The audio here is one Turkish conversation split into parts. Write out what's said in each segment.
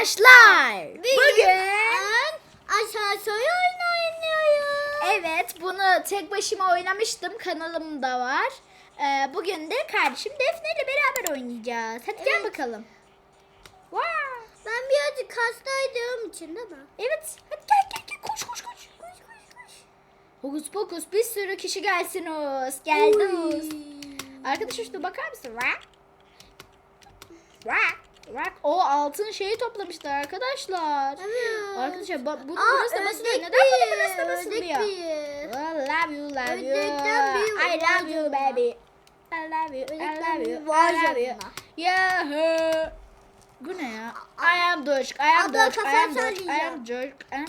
Arkadaşlar bugün asansör oyunu oynuyoruz. evet bunu tek başıma oynamıştım kanalımda var. Ee, bugün de kardeşim Defne ile beraber oynayacağız. Hadi gel Evet. bakalım. Wow. Ben birazcık hastaydım için değil mi? Evet hadi gel gel gel koş koş koş. koş, koş, koş. Hokus pokus bir sürü kişi gelsin os. Geldiniz. Arkadaşlar şuna bakar mısın? Rak. Rak. Rak. O altın şeyi toplamışlar arkadaşlar. Evet. Arkadaşlar ba- bunu Aa, burası da basılıyor. Neden bunu burası da basılıyor? I love you, love you. I love you baby. I love you, I love you, I love you. Yeah. Bu ne ya? I am Doşk, I am Doşk, I am Doşk, I am am...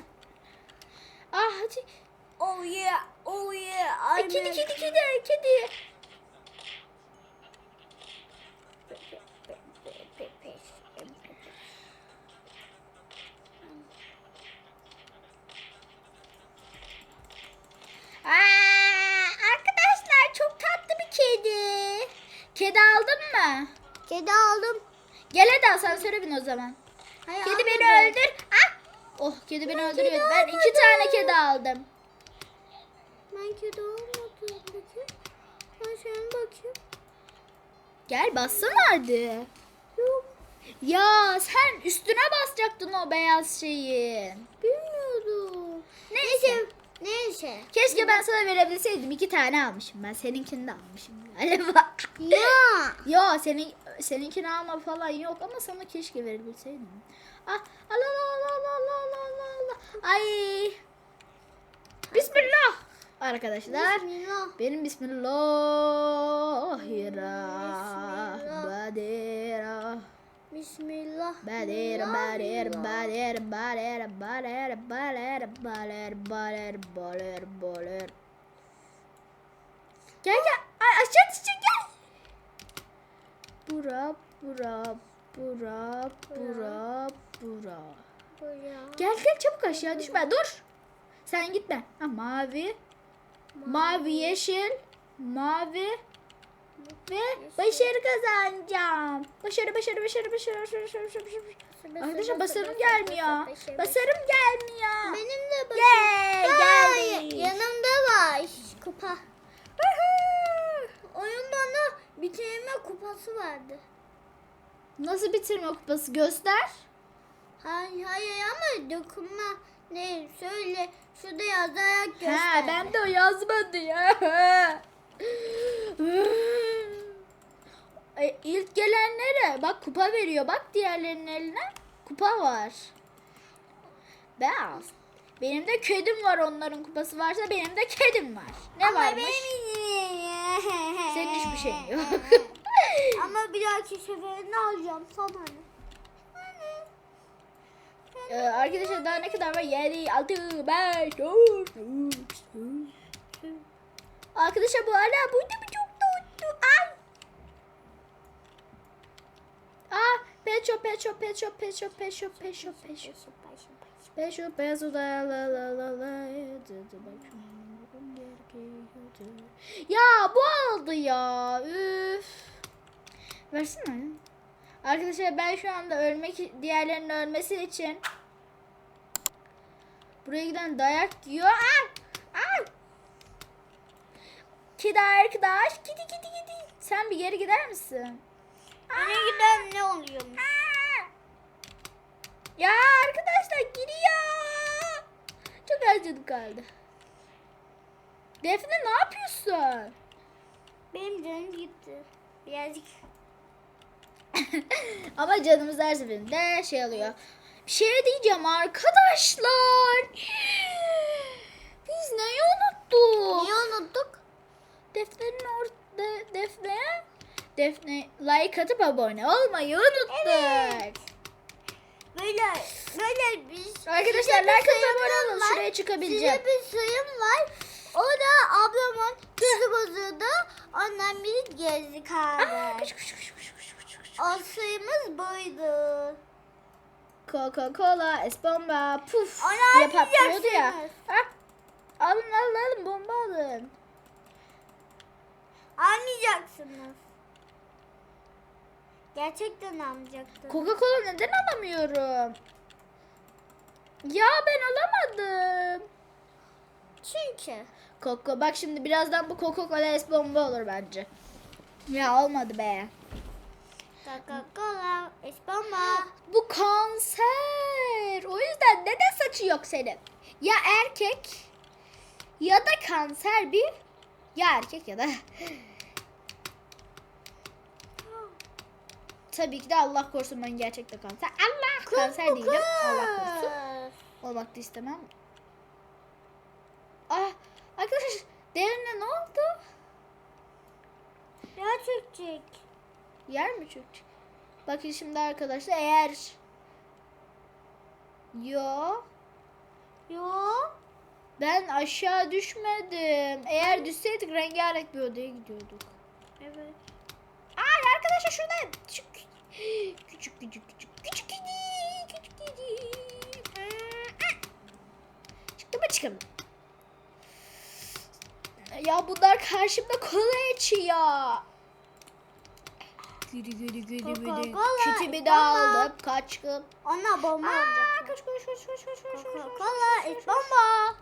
Ah hadi. Oh yeah, oh yeah. Ay, kedi, kedi, kedi, kedi. Aa, arkadaşlar çok tatlı bir kedi. Kedi Kedi aldım. Gel hadi asansöre bin o zaman. Hayır, Kedi beni almadım. öldür. Ah! Oh kedi beni Ben öldürüyor. kedi Ben iki tane kedi aldım. Ben kedi almadım. Ben şöyle bakayım. Gel bassana hadi. Yok. Ya sen üstüne basacaktın o beyaz şeyin. Bilmiyordum. Neyse. Neyse. Keşke ben sana verebilseydim. iki tane almışım ben. Seninkini de almışım galiba. Ya. Yo senin seninkini alma falan yok ama sana keşke verebilseydim. Ah al al al al al al al al. Ay. Bismillah. Arkadaşlar Bismillah. benim Bismillahirrahmanirrahim. Bismillah. Baler baler baler baler baler baler baler baler baler baler. Gel gel. Ay aşağı düşecek gel. Bura bura bura bura bura. Gel gel çabuk aşağı düşme dur. Sen gitme. Ha, mavi. Mavi yeşil. Mavi. Ve başarı kazanacağım. Başarı başarı başarı başarı başarı başarı başarı. başarı. Arkadaşlar basarım gelmiyor. Basarım gelmiyor. Benim de basarım. Geldi. Yanımda var kupa. Oyun bana bitirme kupası verdi. Nasıl bitirme kupası göster. Hayır hayır ama dokunma. Ne söyle şurada yazarak göster. Ha ben de o yazmadı ya. gelenlere bak kupa veriyor. Bak diğerlerinin eline kupa var. Beyaz. Benim de kedim var onların kupası varsa benim de kedim var. Ne Ama varmış? benim Senin hiçbir şeyin yok. Ama bir dahaki seferinde alacağım sana? Ee, arkadaşlar daha ne kadar var? 7, 6, 5, 4, Arkadaşlar bu hala buydu mu çok tuttu. Ay. Shop, pet shop, pet shop. Pet shop, pet shop, la la la la la. Ya bu aldı ya. Üf. Versene. Arkadaşlar ben şu anda ölmek diğerlerinin ölmesi için buraya giden dayak yiyor. Aa! Aa! Kedi arkadaş. Kedi kedi kedi. Sen bir geri gider misin? Nereye giden ne oluyormuş? Ya arkadaşlar giriyor. Çok az canım kaldı. Defne ne yapıyorsun? Benim canım gitti. Birazcık. Ama canımız her seferinde şey alıyor. Bir şey diyeceğim arkadaşlar. Biz neyi unuttuk? Niye unuttuk? Defne'nin orada Defne Defne like atıp abone olmayı unuttuk. Evet. Böyle böyle biz Arkadaşlar bir like atıp abone olun. Şuraya çıkabileceğim. Size bir sayım var. O da ablamın kızı bozuldu. Ondan biri gezdi Aa, kaldı. kuş, kuş, kuş, kuş, kuş, kuş, kuş. O sayımız buydu. Coca-Cola, Espomba, puf Onu diye patlıyordu ya. Ha? Alın alın alın bomba alın. Almayacaksınız. Gerçekten almayacaktım. Coca-Cola neden alamıyorum? Ya ben alamadım. Çünkü. Coco bak şimdi birazdan bu Coca-Cola es bomba olur bence. Ya olmadı be. Coca-Cola, espama. Bu kanser. O yüzden neden saçı yok senin? Ya erkek ya da kanser bir ya erkek ya da Tabii ki de Allah korusun ben gerçekten kanser. Allah kanser değilim. Allah korusun. Olmak da istemem. Ah arkadaşlar derine ne oldu? Ya çökecek. Yer mi çöktü? Bakın şimdi arkadaşlar eğer Yo Yo. ben aşağı düşmedim. Eğer düşseydik rengarenk bir odaya gidiyorduk. Evet. Arkadaşlar şurada küçük küçük küçük küçük küçük kedi küçük kedi. Çıktı mı çıkamadı. Ya bunlar karşımda kola içiyor. Güdü güdü güdü güdü. Coca-Cola, Kütübü de baba. aldım. Kaçkın. Ona bomba Aa, olacak. koş koş koş koş koş koş koş. Coca-Cola, espama.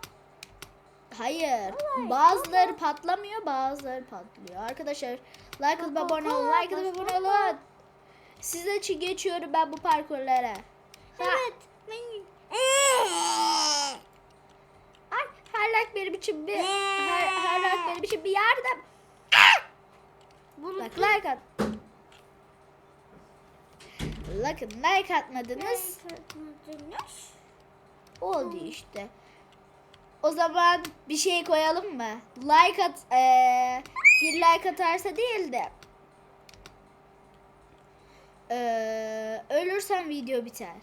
Hayır. Kolay, Bazıları patlamıyor, bazıları patlıyor. Arkadaşlar like atıp abone olun, like atıp abone olun. Size için geçiyorum ben bu parkurlara. Evet. Ben... Ay, her like benim için bir her, her like benim için bir yardım. Bunu Bak like at. Bakın like atmadınız. Oldu işte. O zaman bir şey koyalım mı? Like at, eee, bir like atarsa değil de eee, ölürsem video biter.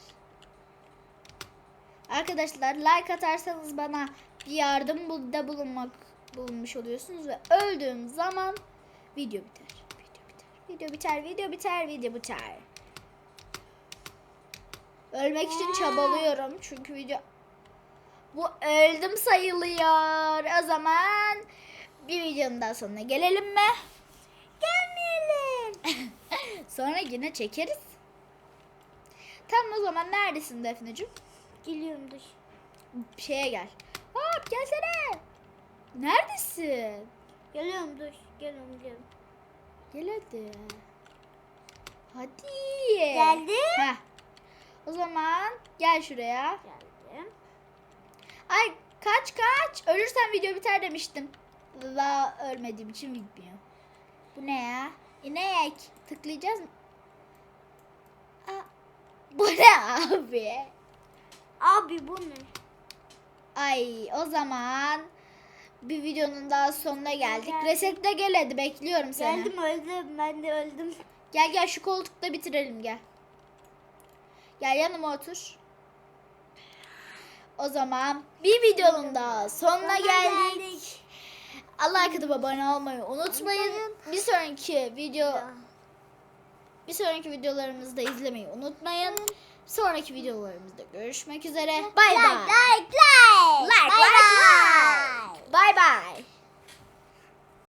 Arkadaşlar like atarsanız bana bir yardım bul- da bulunmak bulunmuş oluyorsunuz ve öldüğüm zaman video biter. Video biter. Video biter. Video biter. Video biter. Ölmek için çabalıyorum çünkü video bu öldüm sayılıyor. O zaman bir videonun daha sonuna gelelim mi? Gelmeyelim. Sonra yine çekeriz. Tamam o zaman neredesin Defneciğim? Geliyorum dur. Şeye gel. Hop gelsene. Neredesin? Geliyorum dur. Geliyorum geliyorum. Gel hadi. Hadi. Geldim. Heh. O zaman gel şuraya. Geldim. Ay kaç kaç. Ölürsen video biter demiştim. Valla ölmediğim için bitmiyor. Bu ne ya? İnek. Tıklayacağız mı? Aa, bu ne abi? Abi bu ne? Ay o zaman bir videonun daha sonuna geldik. Geldim. Resetle gel hadi bekliyorum seni. Geldim öldüm. Ben de öldüm. Gel gel şu koltukta bitirelim gel. Gel yanıma otur. O zaman bir videonun daha sonuna Sonuna geldik. geldik. Allah katıp abone olmayı unutmayın. Bir sonraki video bir sonraki videolarımızda izlemeyi unutmayın. Sonraki videolarımızda görüşmek üzere. Bay bay. Like like like. Like, Bye like, bye. Bay.